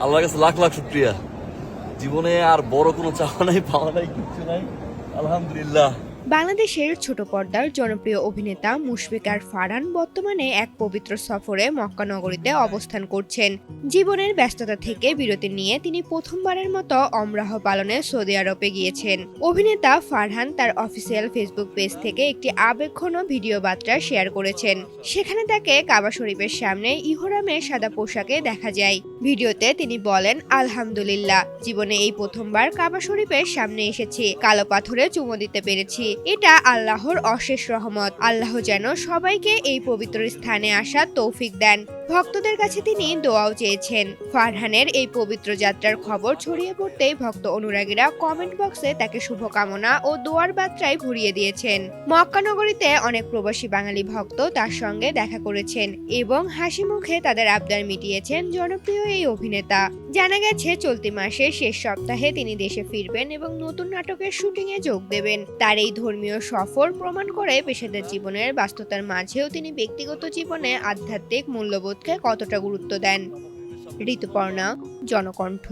আল্লাহর কাছে লাখ লাখ শুক্রিয়া। জীবনে আর বড় কোনো চাওয়া নাই, পাওয়া নাই কিছু নাই। আলহামদুলিল্লাহ। বাংলাদেশের ছোট পর্দার জনপ্রিয় অভিনেতা মুশফিকার ফারহান বর্তমানে এক পবিত্র সফরে মক্কা নগরীতে অবস্থান করছেন। জীবনের ব্যস্ততা থেকে বিরতি নিয়ে তিনি প্রথমবারের মতো অমরাহ পালনে সৌদি আরবে গিয়েছেন। অভিনেতা ফারহান তার অফিসিয়াল ফেসবুক পেজ থেকে একটি আবেগঘন ভিডিও বার্তা শেয়ার করেছেন। সেখানে তাকে কাবা শরীফের সামনে ইহরামে সাদা পোশাকে দেখা যায়। ভিডিওতে তিনি বলেন, আলহামদুলিল্লাহ, জীবনে এই প্রথমবার কাবা শরীফের সামনে এসেছি। কালো পাথরে চুমো দিতে পেরেছি। এটা আল্লাহর অশেষ রহমত। আল্লাহ যেন সবাইকে এই পবিত্র স্থানে আসা তৌফিক দেন। ভক্তদের কাছে তিনি দোয়াও চেয়েছেন। ফারহানের এই পবিত্র যাত্রার খবর ছড়িয়ে পড়তেই ভক্ত অনুরাগীরা কমেন্ট বক্সে তাকে শুভকামনা ও দোয়ার বার্তায় ভরিয়ে দিয়েছেন। মক্কানগরীতে অনেক প্রবাসী বাঙালি ভক্ত তার সঙ্গে দেখা করেছেন এবং হাসি মুখে তাদের আবদার মিটিয়েছেন জনপ্রিয় এই অভিনেতা। জানা গেছে, চলতি মাসের শেষ সপ্তাহে তিনি দেশে ফিরবেন এবং নতুন নাটকের শুটিংয়ে যোগ দেবেন। তার এই ধর্মীয় সফর প্রমাণ করে পেশাদার জীবনের ব্যস্ততার মাঝেও তিনি ব্যক্তিগত জীবনে আধ্যাত্মিক মূল্যবোধকে কতটা গুরুত্ব দেন। ঋতুপর্ণা, জনকণ্ঠ।